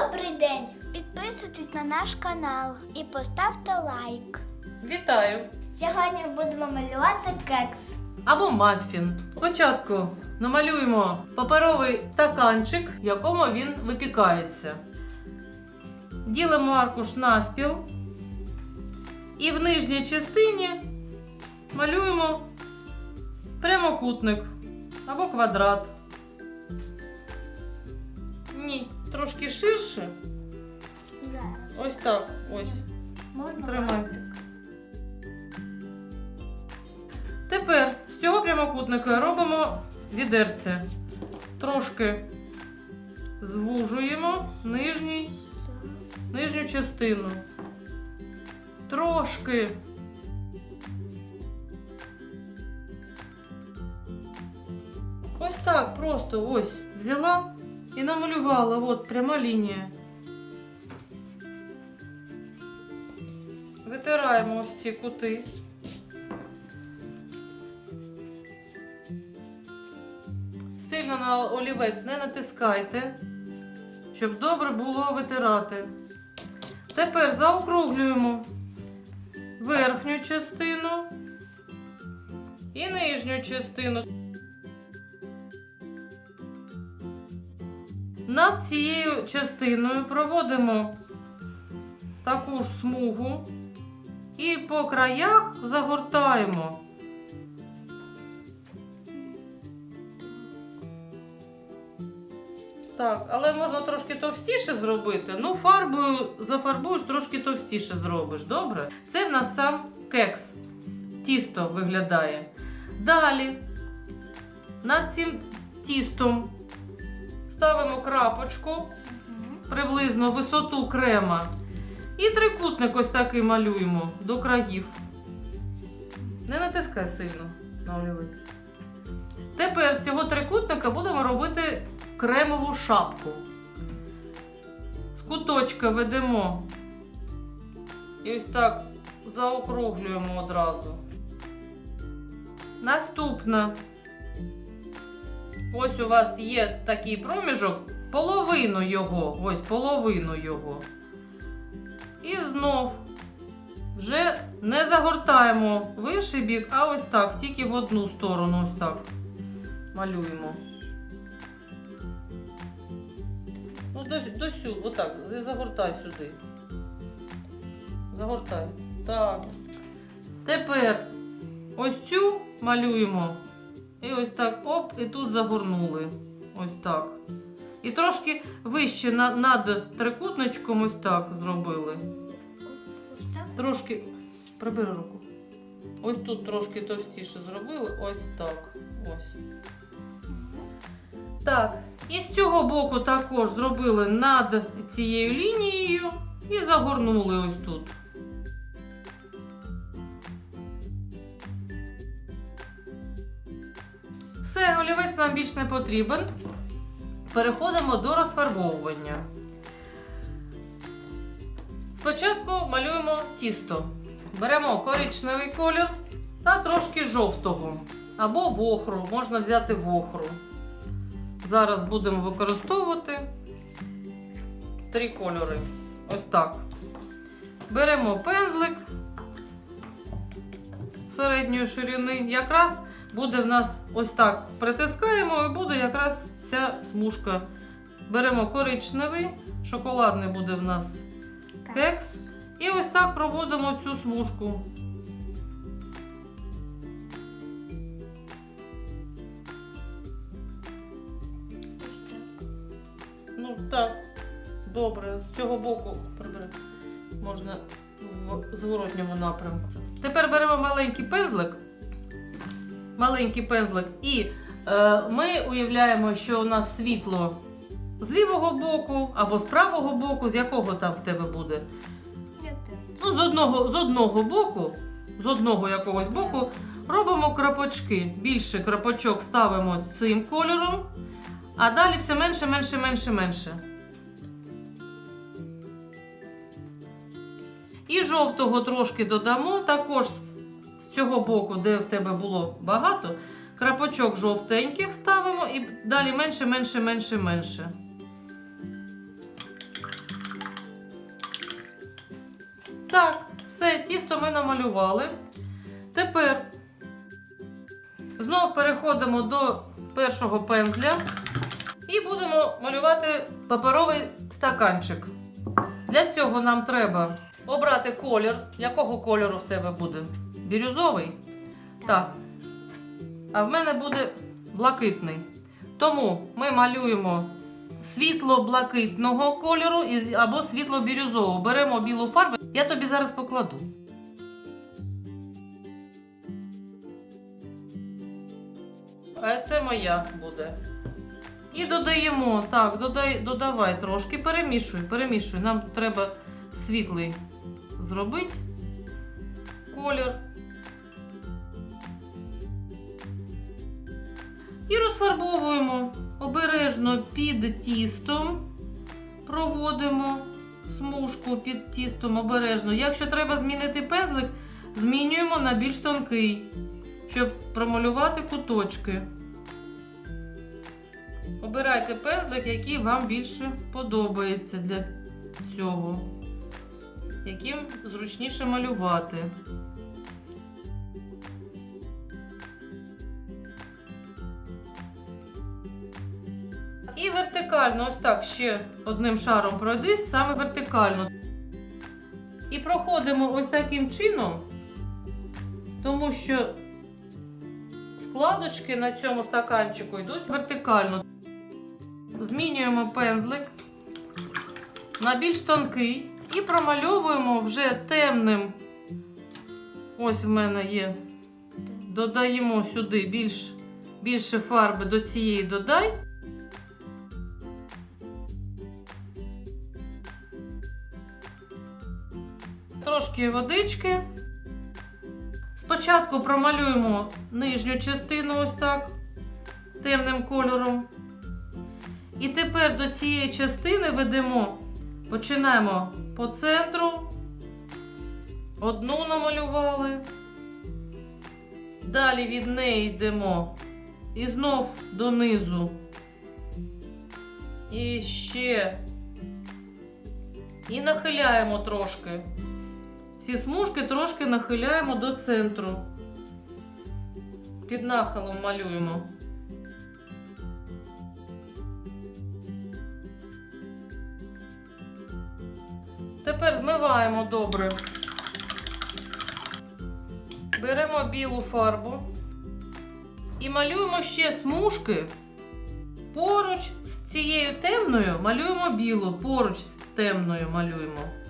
Добрий день! Підписуйтесь на наш канал і поставте лайк. Вітаю! Сьогодні будемо малювати кекс. Або маффін. Спочатку намалюємо паперовий стаканчик, в якому він випікається. Ділимо аркуш навпіл. І в нижній частині малюємо прямокутник або квадрат. Трошки ширше. Ось так. Ось. Можна Тримай. пластик. Тепер з цього прямокутника робимо відерце. Трошки звужуємо нижній, нижню частину. Трошки. Ось так просто ось взяла і намалювала. От пряма лінія. Витираємо ось ці кути. Сильно на олівець не натискайте, щоб добре було витирати. Тепер заокруглюємо верхню частину і нижню частину. Над цією частиною проводимо таку ж смугу і по краях загортаємо. Так, але можна трошки товстіше зробити. Ну, фарбою зафарбуєш, трошки товстіше зробиш. Добре? Це в нас сам кекс. Тісто виглядає. Далі над цим тістом ставимо крапочку, приблизно висоту крема. І трикутник ось такий малюємо до країв. Не натискай сильно на олівець. Тепер з цього трикутника будемо робити кремову шапку. З куточка ведемо і ось так заокруглюємо одразу. Наступна. Ось у вас є такий проміжок, половину його, ось половину його. І знов вже не загортаємо в інший бік, а ось так, тільки в одну сторону, ось так малюємо. Ну, до сюди, отак, загортай сюди. Загортай. Так. Тепер ось цю малюємо. І ось так, оп, і тут загорнули. Ось так. І трошки вище на- над трикутничком ось так зробили. Трошки. Прибери руку. Ось тут трошки товстіше зробили. Ось так. Ось. Так. І з цього боку також зробили над цією лінією і загорнули ось тут. Все, олівець нам більш не потрібен. Переходимо до розфарбовування. Спочатку малюємо тісто. Беремо коричневий колір та трошки жовтого. Або вохру, можна взяти вохру. Зараз будемо використовувати три кольори. Ось так. Беремо пензлик середньої ширини. Якраз буде в нас ось так. Притискаємо і буде якраз ця смужка. Беремо коричневий, шоколадний буде в нас кекс. І ось так проводимо цю смужку. Ну так, добре, з цього боку прибери. Можна в зворотньому напрямку. Тепер беремо маленький пензлик. Маленький пензлик. І е, ми уявляємо, що у нас світло з лівого боку або з правого боку, з якого там в тебе буде. Ну, з одного, з одного боку, з одного якогось боку, робимо крапочки. Більше крапочок ставимо цим кольором, а далі все менше, менше, менше, менше. І жовтого трошки додамо, також цього боку, де в тебе було багато, крапочок жовтеньких ставимо і далі менше, менше, менше, менше. Так, все, тісто ми намалювали. Тепер знову переходимо до першого пензля і будемо малювати паперовий стаканчик. Для цього нам треба обрати колір, якого кольору в тебе буде. Бірюзовий? Так. А в мене буде блакитний. Тому ми малюємо світло-блакитного кольору або світло-бірюзового. Беремо білу фарбу. Я тобі зараз покладу. А це моя буде. І додаємо, так, додай, додавай трошки, перемішуй, перемішуй. Нам треба світлий зробити колір. І розфарбовуємо обережно під тістом. Проводимо смужку під тістом обережно. Якщо треба змінити пензлик, змінюємо на більш тонкий, щоб промалювати куточки. Обирайте пензлик, який вам більше подобається для цього, яким зручніше малювати. Вертикально, ось так ще одним шаром пройдись, саме вертикально. І проходимо ось таким чином, тому що складочки на цьому стаканчику йдуть вертикально. Змінюємо пензлик на більш тонкий і промальовуємо вже темним. Ось в мене є. Додаємо сюди більш, більше фарби до цієї додай. Трошки водички. Спочатку промалюємо нижню частину ось так темним кольором. І тепер до цієї частини ведемо, починаємо по центру. Одну намалювали. Далі від неї йдемо і знов донизу. І ще. І нахиляємо трошки. Ці смужки трошки нахиляємо до центру. Під нахилом малюємо. Тепер змиваємо добре. Беремо білу фарбу і малюємо ще смужки. Поруч з цією темною малюємо білу, поруч з темною малюємо.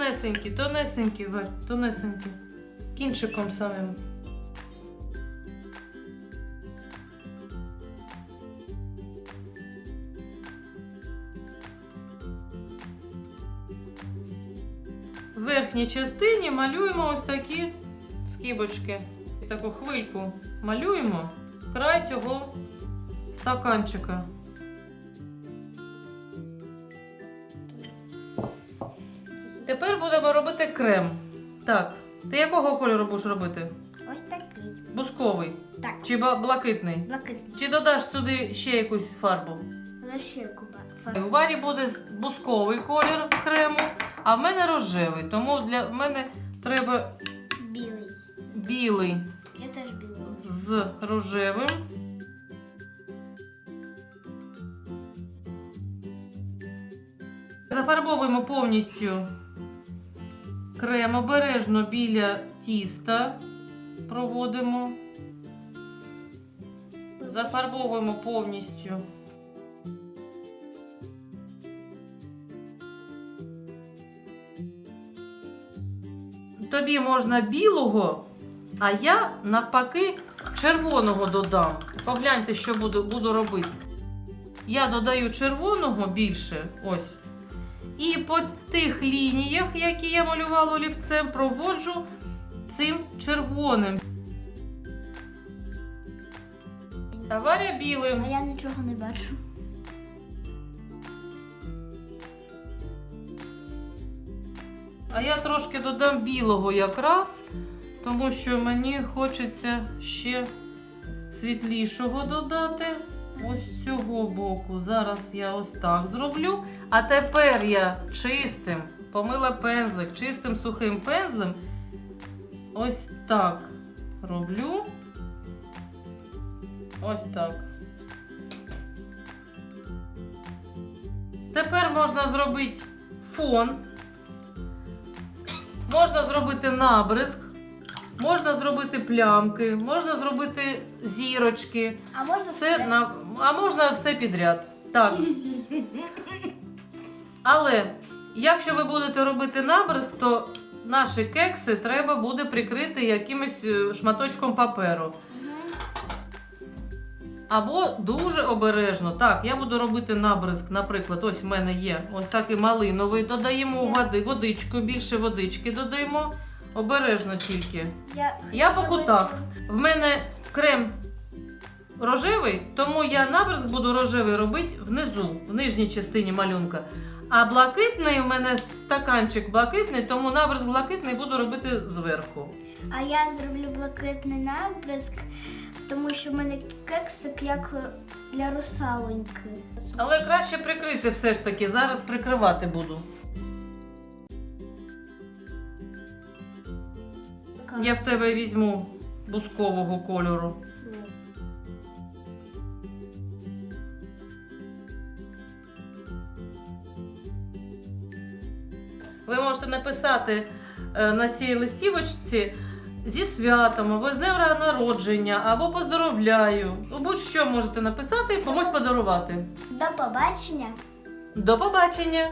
Тонесенькі, тонесенькі, Валь, тонесенькі. Кінчиком самим. В верхній частині малюємо ось такі скибочки. Таку хвильку малюємо край цього стаканчика. Будемо робити крем. Так, ти якого кольору будеш робити? Ось такий. Бусковий Так, чи блакитний? блакитний. Чи додаш сюди ще якусь фарбу? Лише куба. У Варі буде бусковий колір крему, а в мене рожевий. Тому для мене треба Білий. білий Я теж білий. з рожевим. Зафарбовуємо повністю крем обережно біля тіста. Проводимо. Зафарбовуємо повністю. Тобі можна білого, а я навпаки червоного додам. Погляньте, що буду, буду робити. Я додаю червоного більше. Ось. І по тих лініях, які я малювала олівцем, проводжу цим червоним. А білим. А я нічого не бачу. А я трошки додам білого якраз, тому що мені хочеться ще світлішого додати. Ось цього. цього боку. Зараз я ось так зроблю. А тепер я чистим, помила пензлик, чистим сухим пензлем. Ось так роблю. Ось так. Тепер можна зробити фон. Можна зробити набризк. Можна зробити плямки, можна зробити зірочки. А можна Це все? на, а можна все підряд. Так. Але якщо ви будете робити набризк, то наші кекси треба буде прикрити якимось е, шматочком паперу. Або дуже обережно. Так, я буду робити набризк, наприклад, ось в мене є ось такий малиновий. Додаємо води, водичку, більше водички додаємо. Обережно тільки. Я, Я по кутах. В мене крем рожевий, тому я набризк буду рожевий робити внизу, в нижній частині малюнка. А блакитний в мене стаканчик блакитний, тому набризк блакитний буду робити зверху. А я зроблю блакитний набризк, тому що в мене кексик як для русалоньки. Але краще прикрити все ж таки. Зараз прикривати буду. Я в тебе візьму бускового кольору. Ви можете написати е, на цій листівочці зі святом, або з днем народження, або поздоровляю. Будь-що можете написати і комусь подарувати. До побачення! До побачення!